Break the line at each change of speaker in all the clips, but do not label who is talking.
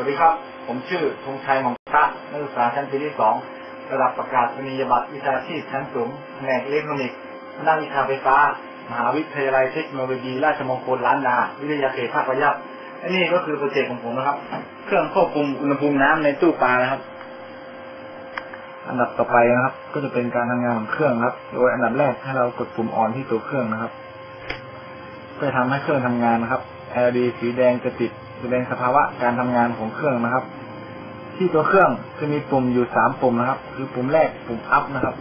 วัสดีครับ ผมชื่อธงชัยมองตะนักศึกษาชั้นปีที่สองระดับประกาศนียบัตรวิชาชีพชั้นสูงแผนกอิเล็กทรอนิกส์คณะวิชาไฟฟ้า มหาวิทยาลัยเทคโนโลยี ราชมงคลล้านนา วิทยาเขตภาคประยับอันนี้ก็คือโปรเจกต์ของผมนะครับ เครื่องควบคุมอุณหภูมิน้ำในตู้ปลานะครับ อันดับต่อไปนะครับ ก็จะเป็นการทำงานของเครื่องครับ โดยอันดับแรกให้เรากดปุ่มออนที่ตัวเครื่องนะครับ เพื่อทำให้เครื่องทำงานนะครับ LED สีแดงจะติด แสดงสภาวะการทำงานของเครื่องนะครับ ที่ตัวเครื่องจะมีปุ่มอยู่สามปุ่มนะครับ คือปุ่มแรกปุ่มอัพนะครับ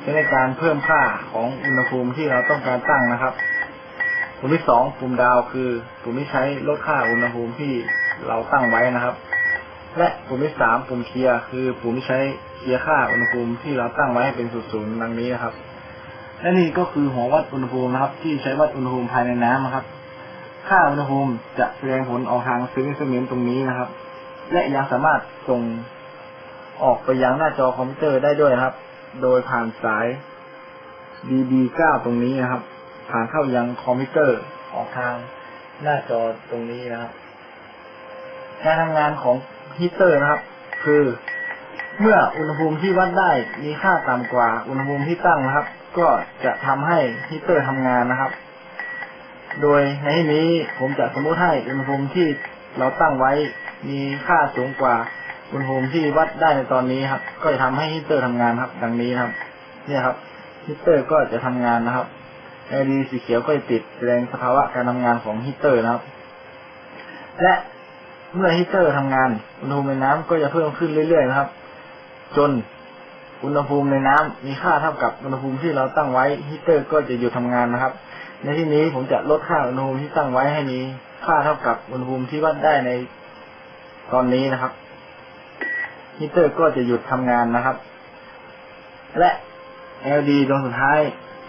ใช้ในการเพิ่มค่าของอุณหภูมิที่เราต้องการตั้งนะครับ ปุ่มที่สองปุ่มดาวคือ ปุ่มที่ใช้ลดค่าอุณหภูมิที่เราตั้งไว้นะครับ และปุ่มที่สามปุ่มเคลียร์คือ ปุ่มที่ใช้เคลียร์ค่าอุณหภูมิที่เราตั้งไว้ให้เป็นศูนย์ดังนี้นะครับและนี่ก็คือหัววัดอุณหภูมินะครับ ที่ใช้วัดอุณหภูมิภายในน้ำนะครับ ค่าอุณหภูมิจะแสดงผลออกทางซิงเซอร์เมนตรงนี้นะครับ และยังสามารถส่งออกไปยังหน้าจอคอมพิวเตอร์ได้ด้วยครับ โดยผ่านสาย DB9 ตรงนี้นะครับ ผ่านเข้ายังคอมพิวเตอร์ออกทางหน้าจอตรงนี้นะครับ การทำงานของฮีตเตอร์นะครับ คือ เมื่ออุณหภูมิที่วัดได้มีค่าต่ำกว่าอุณหภูมิที่ตั้งนะครับ ก็จะทำให้ฮีตเตอร์ทำงานนะครับ โดยในนี้ผมจะสมมติให้อุณหภูมิที่เราตั้งไว้มีค่าสูงกว่าอุณหภูมิที่วัดได้ในตอนนี้ครับ ก็จะทำให้ฮีตเตอร์ทำงานครับ ดังนี้ครับ เนี่ยครับฮีตเตอร์ก็จะทำงานนะครับ LED สีเขียวก็จะติดแสดงสภาวะการทำงานของฮีตเตอร์นะครับ และเมื่อฮีตเตอร์ทำงานอุณหภูมิในน้ำก็จะเพิ่มขึ้นเรื่อยๆนะครับ จนอุณหภูมิในน้ำมีค่าเท่ากับอุณหภูมิที่เราตั้งไว้ฮีตเตอร์ก็จะหยุดทำงานนะครับ ในที่นี้ผมจะลดค่าอุณหภูมิที่ตั้งไว้ให้มีค่าเท่ากับอุณหภูมิที่วัดได้ในตอนนี้นะครับฮีตเตอร์ก็จะหยุดทำงานนะครับ และ LED ดวงสุดท้าย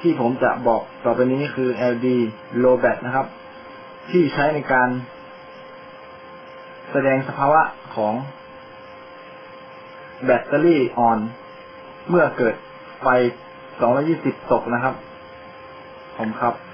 ที่ผมจะบอกต่อไปนี้คือ LED low bat นะครับ ที่ใช้ในการ แสดงสภาวะของ แบตเตอรี่ออน เมื่อเกิดไฟ 220 ตกนะครับ ผมครับ